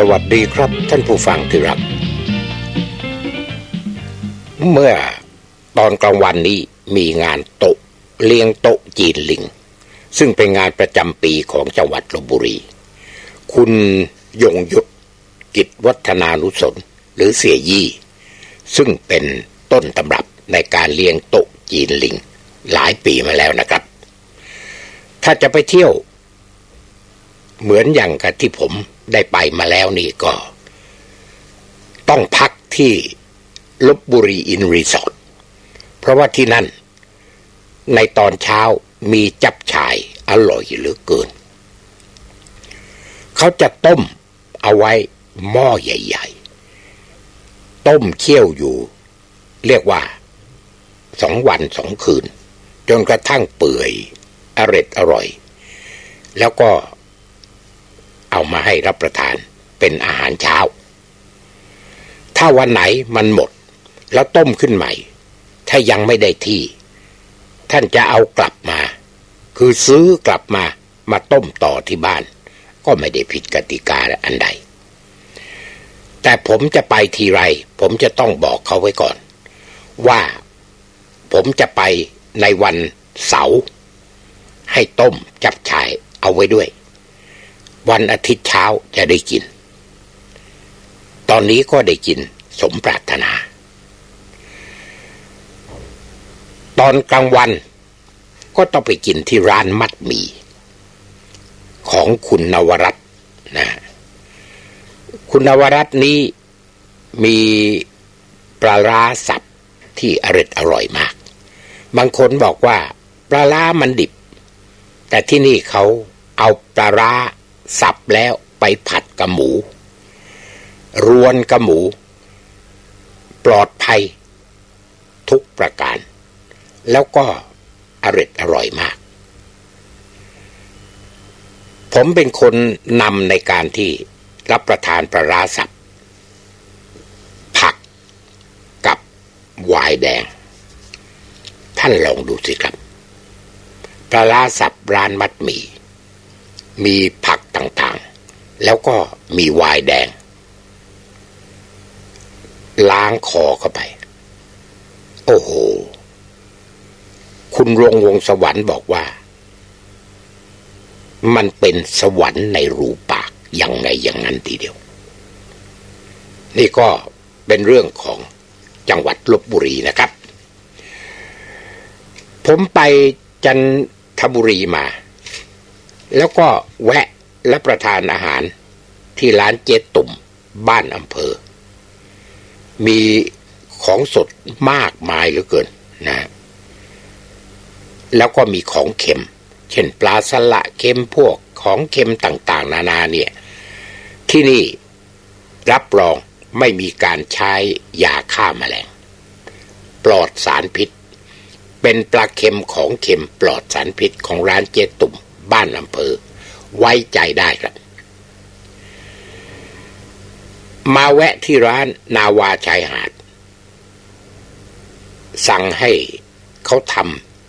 สวัสดีครับท่านผู้ฟังที่รัก เมื่อตอนกลางวันนี้มีงานโต๊ะเลี้ยงโต๊ะจีนลิง ซึ่งเป็นงานประจำปีของจังหวัดลบบุรี คุณยงยุทธกิจวัฒนานุสนหรือเสียยี่ ซึ่งเป็นต้นตำรับในการเลี้ยงโต๊ะจีนลิง หลายปีมาแล้วนะครับ ถ้าจะไปเที่ยว เหมือนอย่างกับที่ผม ได้ไปมาแล้วนี่ก็ ต้องพักที่ลบบุรีอินรีสอร์ทเพราะว่าที่นั่น ในตอนเช้ามีจับชายอร่อยเหลือเกิน เขาจะต้มเอาไว้หม้อใหญ่ ๆ ต้มเคี่ยวอยู่ เรียกว่าสองวันสองคืน จนกระทั่งเปื่อยอร็ดอร่อย แล้วก็ เอามาให้รับประทานเป็นอาหารเช้า ถ้าวันไหนมันหมด แล้วต้มขึ้นใหม่ ถ้ายังไม่ได้ที่ ท่านจะเอากลับมา คือซื้อกลับมามาต้มต่อที่บ้าน ก็ไม่ได้ผิดกติกาอันใด แต่ผมจะไปทีไร ผมจะต้องบอกเขาไว้ก่อน ว่าผมจะไปในวันเสาร์ให้ต้มจับชายเอาไว้ด้วย วันอาทิตย์เช้าจะได้กิน ตอนนี้ก็ได้กินสมปรารถนา ตอนกลางวันก็ต้องไปกินที่ร้านมัดหมี่ของคุณนวรัตนะคุณนวรัตน์นี้มีปลาร้าสับที่อร่อยอร่อยมาก บางคนบอกว่าปลาร้ามันดิบ แต่ที่นี่เขาเอาปลาร้า สับแล้วไปผัดกับหมู รวนกับหมู ปลอดภัย ทุกประการ แล้วก็อร่อยอร่อยมาก ผมเป็นคนนำในการที่รับประทานปลาร้าสับ ผักกับวายแดง ท่านลองดูสิครับปลาร้าสับร้านมัดหมี่ มีผักต่างๆ แล้วก็มีวายแดง ล้างคอเข้าไป โอ้โห คุณรงวงสวรรค์บอกว่า มันเป็นสวรรค์ในรูปากยังไงอย่างนั้นทีเดียว นี่ก็เป็นเรื่องของจังหวัดลบบุรีนะครับ ผมไปจันทบุรีมา แล้วก็แวะและประทานอาหารที่ร้านเจ๊ตุ่มบ้านอำเภอ มีของสดมากมายเหลือเกินนะ แล้วก็มีของเค็ม เช่นปลาสละเค็มพวกของเค็มต่างๆ นานาเนี่ย ที่นี่รับรองไม่มีการใช้ยาฆ่าแมลง ปลอดสารพิษ เป็นปลาเค็มของเค็มปลอดสารพิษของร้านเจ๊ตุ่ม บ้านอำเภอไว้ใจได้ครับ มาแวะที่ร้านนาวาชายหาด สั่งให้เขาท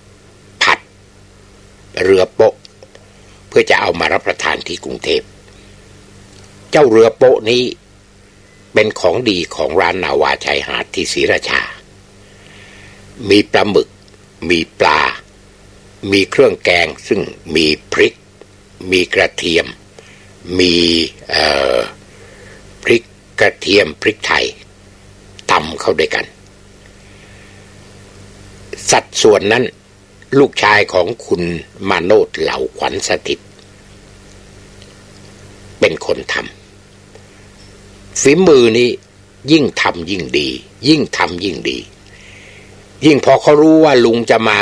ำผัด เรือโปะเพื่อจะเอามารับประทานที่กรุงเทพ เจ้าเรือโปะนี้เป็นของดีของร้านนาวาชายหาดที่ศรีราชา มีปลาหมึก มีปลา มีเครื่องแกงซึ่งมีพริก มีกระเทียม มีพริกกระเทียมพริกไทยตำเข้าด้วยกัน สัดส่วนนั้นลูกชายของคุณมาโนดเหล่าขวัญสถิต เป็นคนทำฝีมือนี้ยิ่งทำยิ่งดี ยิ่งทำยิ่งดี ยิ่งพอเขารู้ว่าลุงจะมา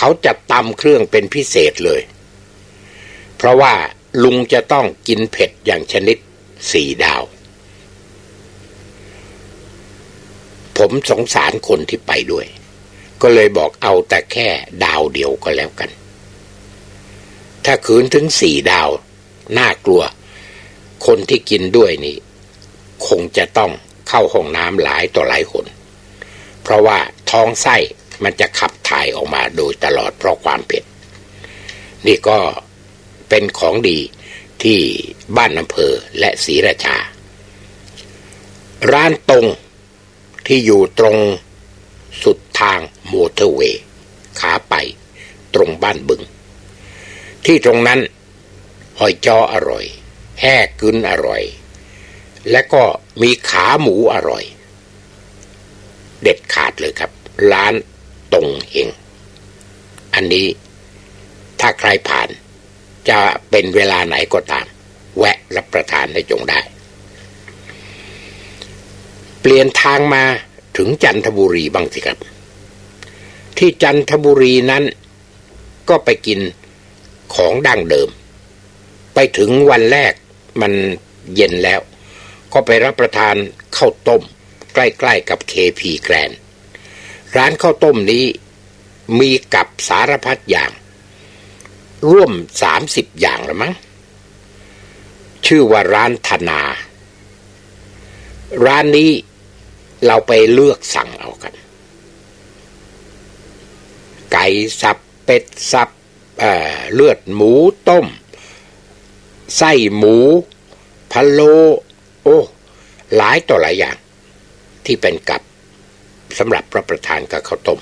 เขาจะตำเครื่องเป็นพิเศษเลย เพราะว่าลุงจะต้องกินเผ็ดอย่างชนิดสี่ดาว ผมสงสารคนที่ไปด้วย ก็เลยบอกเอาแต่แค่ดาวเดียวก็แล้วกัน ถ้าคืนถึงสี่ดาว น่ากลัว คนที่กินด้วยนี่ คงจะต้องเข้าห้องน้ำหลายต่อหลายคน เพราะว่าท้องไส้ มันจะขับถ่ายออกมาโดยตลอดเพราะความเผ็ด นี่ก็เป็นของดีที่บ้านอำเภอและศรีราชา ร้านตรงที่อยู่ตรงสุดทางมอเตอร์เวย์ขาไปตรงบ้านบึง ที่ตรงนั้นหอยจออร่อย แห่กึนอร่อย และก็มีขาหมูอร่อย เด็ดขาดเลยครับ ร้าน ตรงเฮงอันนี้ถ้าใครผ่านจะเป็นเวลาไหนก็ตาม แวะรับประทานได้จงได้ เปลี่ยนทางมาถึงจันทบุรีบ้างสิครับ ที่จันทบุรีนั้นก็ไปกินของดั้งเดิม ไปถึงวันแรกมันเย็นแล้ว ก็ไปรับประทานข้าวต้ม ใกล้ ๆ กับเคพีแกรน ร้านข้าวต้มนี้มีกับสารพัดอย่าง ร่วมสามสิบอย่างละมั้ง ชื่อว่าร้านธนา ร้านนี้เราไปเลือกสั่งเอากัน ไก่สับเป็ดสับเเลือดหมูต้ม ไส้หมูพะโล โอ้ หลายต่อหลายอย่าง ที่เป็นกับ สำหรับรับประทานกับข้าวต้ม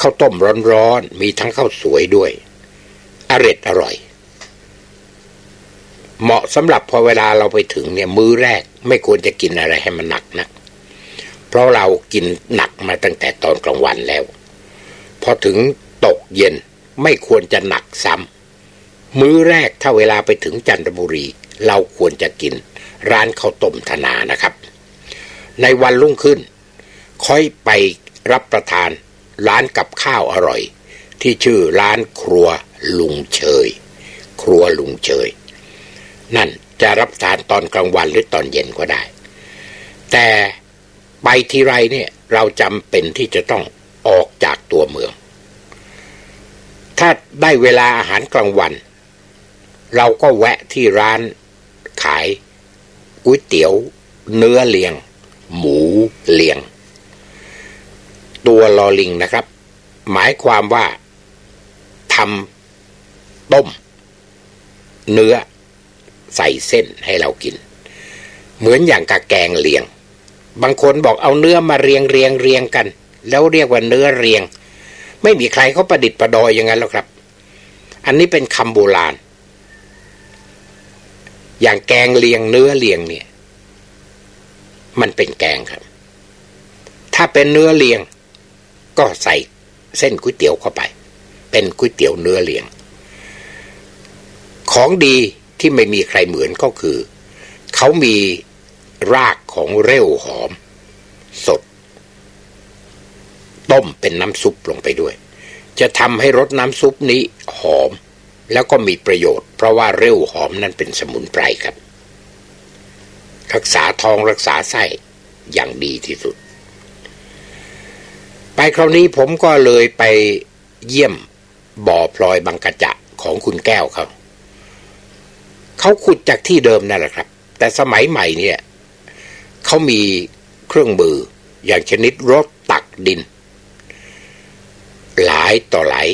ข้าวต้มร้อนๆมีทั้งข้าวสวยด้วย อร็ดอร่อย เหมาะสำหรับพอเวลาเราไปถึงเนี่ยมื้อแรกไม่ควรจะกินอะไรให้มันหนักนะเพราะเรากินหนักมาตั้งแต่ตอนกลางวันแล้ว พอถึงตกเย็นไม่ควรจะหนักซ้ำมื้อแรกถ้าเวลาไปถึงจันทบุรี เราควรจะกินร้านข้าวต้มธนานะครับ ในวันรุ่งขึ้น ค่อยไปรับประทานร้านกับข้าวอร่อย ที่ชื่อร้านครัวลุงเชยครัวลุงเชยนั่นจะรับทานตอนกลางวันหรือตอนเย็นก็ได้ แต่ไปทีไรเนี่ยเราจำเป็นที่จะต้องออกจากตัวเมือง ถ้าได้เวลาอาหารกลางวัน เราก็แวะที่ร้านขายก๋วยเตี๋ยวเนื้อเลียง หมูเลียง ตัวลอลิงนะครับ หมายความว่าทำต้ม เนื้อใส่เส้นให้เรากิน เหมือนอย่างกับแกงเลียง บางคนบอกเอาเนื้อมาเรียงเรียงเรียงกัน แล้วเรียกว่าเนื้อเรียง ไม่มีใครเขาประดิษฐ์ประดอยอย่างนั้นหรอกครับ อันนี้เป็นคำโบราณ อย่างแกงเลียงเนื้อเลียงเนี่ย มันเป็นแกงครับ ถ้าเป็นเนื้อเลียง ก็ใส่เส้นก๋วยเตี๋ยวเข้าไป เป็นก๋วยเตี๋ยวเนื้อเลียง ของดีที่ไม่มีใครเหมือนก็คือ เขามีรากของเร่วหอม สด ต้มเป็นน้ำซุปลงไปด้วย จะทำให้รสน้ำซุปนี้หอม แล้วก็มีประโยชน์ เพราะว่าเร่วหอมนั้นเป็นสมุนไพรครับ รักษาท้องรักษาไส้อย่างดีที่สุด ไปคราวนี้ผมก็เลยไปเยี่ยมบ่อพลอยบางกระจะของคุณแก้วเขาเขาขุดจากที่เดิมนั่นแหละครับ แต่สมัยใหม่เนี่ยเขามีเครื่องมืออย่างชนิดรถตักดิน หลายต่อหลาย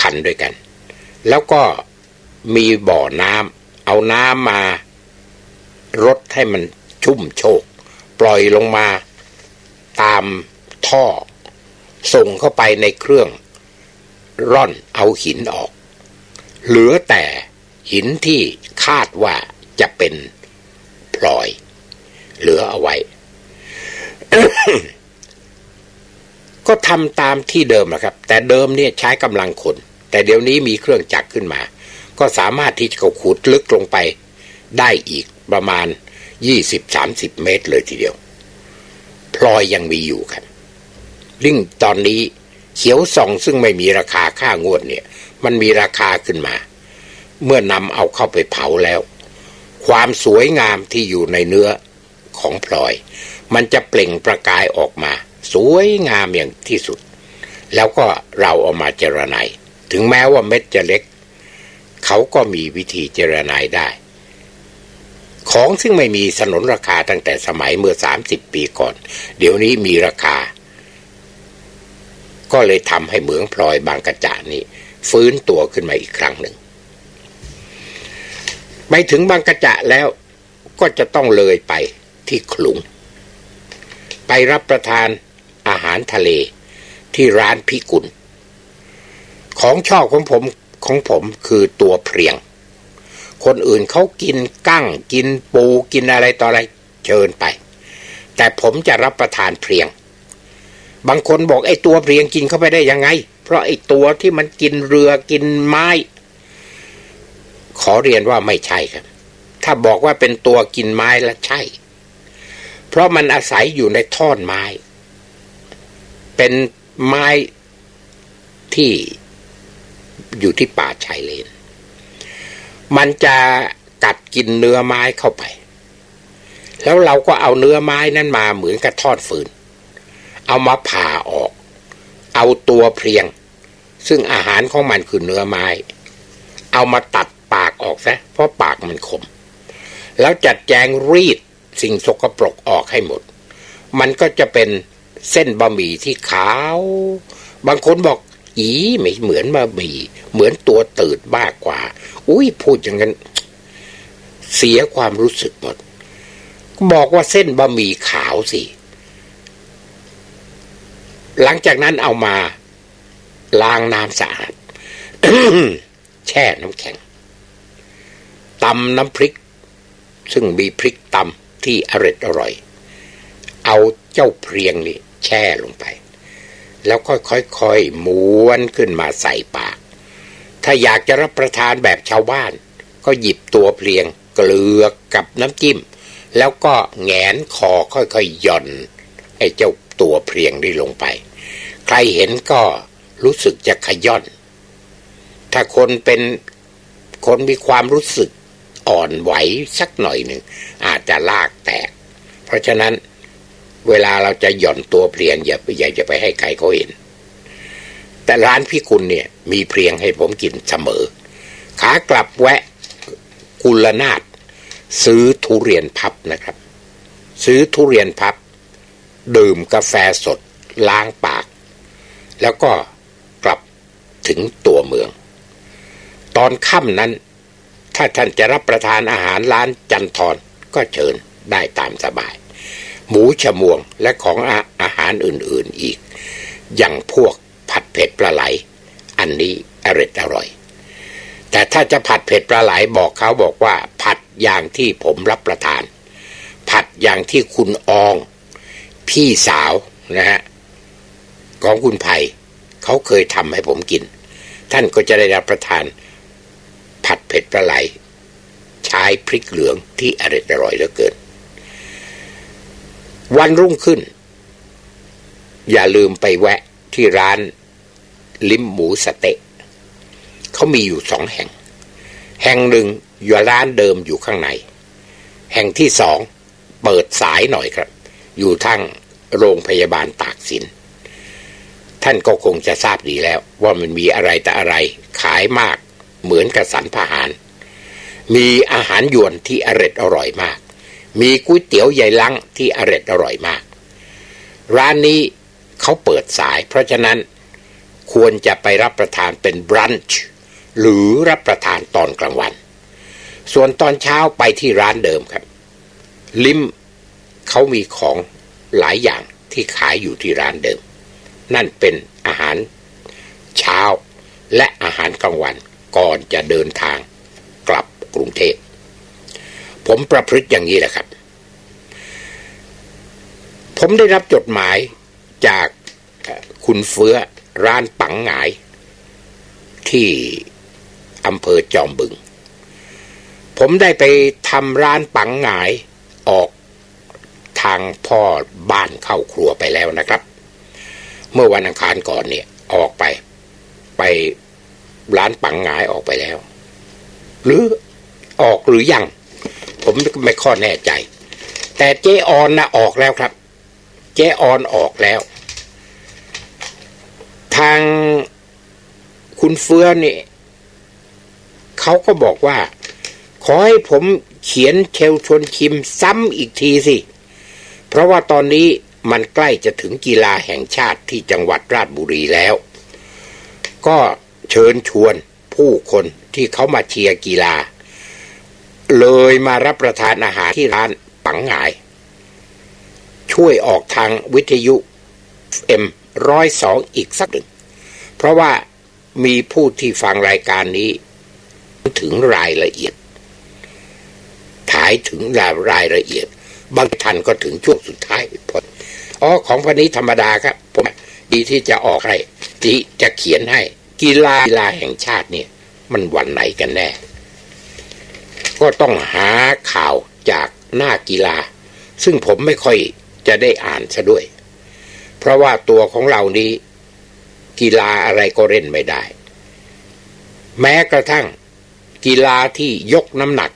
คันด้วยกัน แล้วก็มีบ่อน้ำเอาน้ำมา รดให้มันชุ่มโชก ปล่อยลงมาตามท่อ ส่งเข้าไปในเครื่อง ร่อนเอาหินออก เหลือแต่หินที่คาดว่าจะเป็นพลอย เหลือเอาไว้ ก็ทำตามที่เดิมนะครับ แต่เดิมเนี่ยใช้กำลังคน แต่เดี๋ยวนี้มีเครื่องจักรขึ้นมา ก็สามารถที่จะขุดลึกลงไปได้อีก ประมาณยี่สิบสามสิบเมตรเลยทีเดียว พลอยยังมีอยู่ครับลิ่งตอนนี้เขียวสองซึ่งไม่มีราคาค่างวดเนี่ย มันมีราคาขึ้นมา เมื่อนำเอาเข้าไปเผาแล้ว ความสวยงามที่อยู่ในเนื้อของพลอย มันจะเปล่งประกายออกมา สวยงามอย่างที่สุด แล้วก็เราเอามาเจรไนถึงแม้ว่าเม็ดจะเล็ก เขาก็มีวิธีเจรไนได้ ของซึ่งไม่มีสนนราคาตั้งแต่สมัยเมื่อสามสิบปีก่อน เดี๋ยวนี้มีราคา ก็เลยทำให้เหมืองพลอยบางกระจานี้ ฟื้นตัวขึ้นมาอีกครั้งหนึ่งไปถึงบางกระจะแล้วก็จะต้องเลยไปที่ขลุง ไปรับประทานอาหารทะเลที่ร้านพิกุล ของชอบของผมของผมคือตัวเพียง คนอื่นเขากินกั้ง กินปูกินอะไรต่ออะไรเชิญไป แต่ผมจะรับประทานเพียง บางคนบอกไอ้ตัวเพียงกินเข้าไปได้ยังไง เพราะไอ้ตัวที่มันกินเรือกินไม้ ขอเรียนว่าไม่ใช่ครับ ถ้าบอกว่าเป็นตัวกินไม้แล้วใช่ เพราะมันอาศัยอยู่ในท่อนไม้ เป็นไม้ที่อยู่ที่ป่าชายเลน มันจะกัดกินเนื้อไม้เข้าไป แล้วเราก็เอาเนื้อไม้นั้นมาเหมือนกับทอดฟืน เอามาผ่าออก เอาตัวเพลียง ซึ่งอาหารของมันคือเนื้อไม้ เอามาตัดปากออกซะเพราะปากมันคม แล้วจัดแจงรีดสิ่งสกปรกออกให้หมด มันก็จะเป็นเส้นบะหมี่ที่ขาว บางคนบอก อีไม่เหมือนบะหมี่เหมือนตัวตืดมากกว่า อุ้ยพูดอย่างนั้น เสียความรู้สึกหมด บอกว่าเส้นบะหมี่ขาวสิ หลังจากนั้นเอามาล้างน้ำสะอาดแช่น้ำแข็งตำน้ำพริก ซึ่งมีพริกตำที่อร่อยอร่อย เอาเจ้าเพียงนี่แช่ลงไป แล้วค่อยๆม้วนขึ้นมาใส่ปาก ถ้าอยากจะรับประทานแบบชาวบ้าน ก็หยิบตัวเพลียงเกลือกับน้ำจิ้ม แล้วก็แงนคอค่อยๆหย่อน ไอ้เจ้าตัวเพลียงนี่ลงไป ใครเห็นก็รู้สึกจะขย่อน ถ้าคนเป็นคนมีความรู้สึกอ่อนไหวสักหน่อยหนึ่งอาจจะลากแตก เพราะฉะนั้น เวลาเราจะหย่อนตัวเพลียงอย่าอย่าจะไปให้ใครเขาเห็น แต่ร้านพี่คุณเนี่ยมีเพลียงให้ผมกินเสมอ ขากลับแวะกุลนาฏซื้อทุเรียนพับนะครับ ซื้อทุเรียนพับ ดื่มกาแฟสดล้างปาก แล้วก็กลับถึงตัวเมือง ตอนค่ำนั้น ถ้าท่านจะรับประทานอาหารร้านจันทรก็เชิญได้ตามสบาย หมูชมวงและของอาอาหารอื่นๆอีก อย่างพวกผัดเผ็ดปลาไหล อันนี้อร่อยอร่อย แต่ถ้าจะผัดเผ็ดปลาไหลบอกเขาบอกว่า ผัดอย่างที่ผมรับประทาน ผัดอย่างที่คุณออง พี่สาวนะฮะของคุณไผ่เขาเคยทำให้ผมกิน ท่านก็จะได้รับประทาน ผัดเผ็ดปลาไหล ใช้พริกเหลืองที่อร่อยอร่อยเหลือเกิน วันรุ่งขึ้น อย่าลืมไปแวะที่ร้านลิมหมูสเต๊ะเขามีอยู่สองแห่ง แห่งหนึ่งอยู่ร้านเดิมอยู่ข้างใน แห่งที่สองเปิดสายหน่อยครับ อยู่ทั้งโรงพยาบาลตากสิน ท่านก็คงจะทราบดีแล้ว ว่ามันมีอะไรแต่อะไรขายมากเหมือนกับสันพหาร มีอาหารยวนที่อร่อยอร่อยมาก มีก๋วยเตี๋ยวใหญ่ลังที่อร่อยอร่อยมาก ร้านนี้เขาเปิดสาย เพราะฉะนั้นควรจะไปรับประทานเป็นบรันช์หรือรับประทานตอนกลางวัน ส่วนตอนเช้าไปที่ร้านเดิมครับ ลิมเขามีของหลายอย่างที่ขายอยู่ที่ร้านเดิม นั่นเป็นอาหารเช้าและอาหารกลางวันก่อนจะเดินทางกลับกรุงเทพ ผมประพฤติอย่างนี้แหละครับ ผมได้รับจดหมายจากคุณเฟื้อร้านปังหงาย ที่อำเภอจอมบึง ผมได้ไปทำร้านปังหงายออกทางพ่อบ้านเข้าครัวไปแล้วนะครับ เมื่อวันอังคารก่อนเนี่ยออกไป ไปร้านปังหงายออกไปแล้ว หรือออกหรือยัง ผมไม่ข้อยแน่ใจ แต่เจออนนะออกแล้วครับ เจออนออกแล้ว ทางคุณเฟื้อนี่เขาก็บอกว่า ขอให้ผมเขียนเชลชวนคิมซ้ำอีกทีสิ เพราะว่าตอนนี้มันใกล้จะถึงกีฬาแห่งชาติที่จังหวัดราชบุรีแล้ว ก็เชิญชวนผู้คนที่เขามาเชียร์กีฬา เลยมารับประทานอาหารที่ร้านปังหงาย ช่วยออกทางวิทยุเอ็มร้อยสองอีกสักหนึ่ง เพราะว่ามีผู้ที่ฟังรายการนี้ ถึงรายละเอียด ถ่ายถึงรายละเอียด บางทันก็ถึงช่วงสุดท้ายพออ๋อของพันนี้ธรรมดาครับ ผมดีที่จะออกให้ที่จะเขียนให้ กีฬากีฬาแห่งชาติเนี่ย มันวันไหนกันแน่ ก็ต้องหาข่าวจากหน้ากีฬา ซึ่งผมไม่ค่อยจะได้อ่านซะด้วย เพราะว่าตัวของเรานี้ กีฬาอะไรก็เล่นไม่ได้ แม้กระทั่งกีฬาที่ยกน้ำหนัก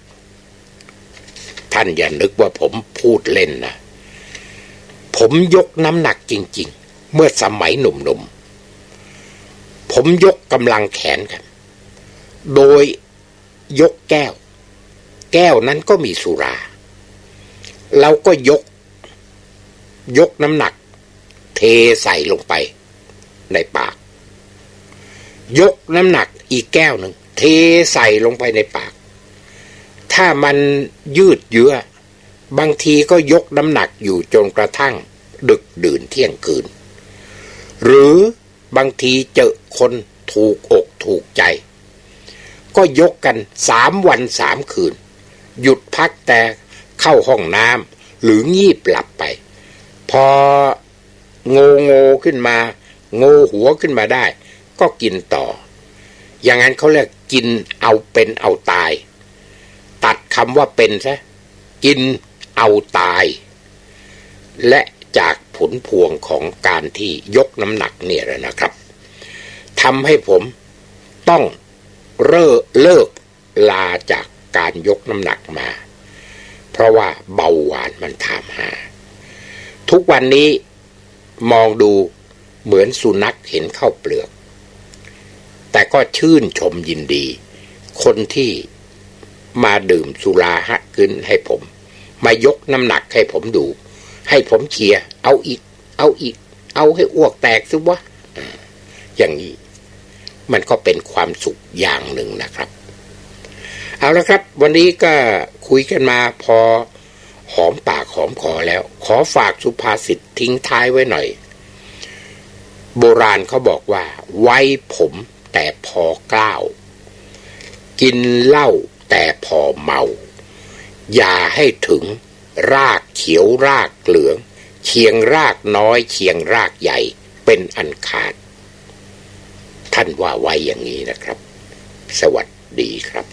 ท่านอย่านึกว่าผมพูดเล่นนะ ผมยกน้ำหนักจริง ๆ เมื่อสมัยหนุ่มๆ ผมยกกำลังแขนกัน โดยยกแก้ว แก้วนั้นก็มีสุรา เราก็ยก ยกน้ำหนัก เทใส่ลงไป ในปาก ยกน้ำหนักอีกแก้วหนึ่งเทใส่ลงไปในปาก ถ้ามันยืดเยื้อบางทีก็ยกน้ำหนักอยู่จนกระทั่ง ดึกดื่นเที่ยงคืน หรือบางทีเจอคนถูกอกถูกใจ ก็ยกกันสามวันสามคืน หยุดพักแต่เข้าห้องน้ำหรืองีบหลับไป พอโงโงขึ้นมา โงหัวขึ้นมาได้ ก็กินต่อ อย่างนั้นเขาเรียกกินเอาเป็นเอาตาย ตัดคำว่าเป็นซะกินเอาตาย และจากผลพวงของการที่ยกน้ำหนักเนี่ยแหละนะครับทำให้ผมต้องเลิกเลิกลาจาก การยกน้ำหนักมา เพราะว่าเบาหวานมันถามหา ทุกวันนี้มองดูเหมือนสุนัขเห็นข้าวเปลือก แต่ก็ชื่นชมยินดี คนที่มาดื่มสุราฮะกึนให้ผม มายกน้ำหนักให้ผมดู ให้ผมเชียร์เอาอีก เอาอีก เอาให้อ้วกแตกซิวะอย่างนี้ มันก็เป็นความสุขอย่างหนึ่งนะครับ เอาละครับ วันนี้ก็คุยกันมาพอหอมปากหอมคอแล้ว ขอฝากสุภาษิตทิ้งท้ายไว้หน่อย โบราณเขาบอกว่า ไว้ผมแต่พอกล้าวกินเหล้าแต่พอเมา อย่าให้ถึงรากเขียวรากเหลือง เชียงรากน้อยเชียงรากใหญ่เป็นอันขาด ท่านว่าไว้อย่างนี้นะครับ สวัสดีครับ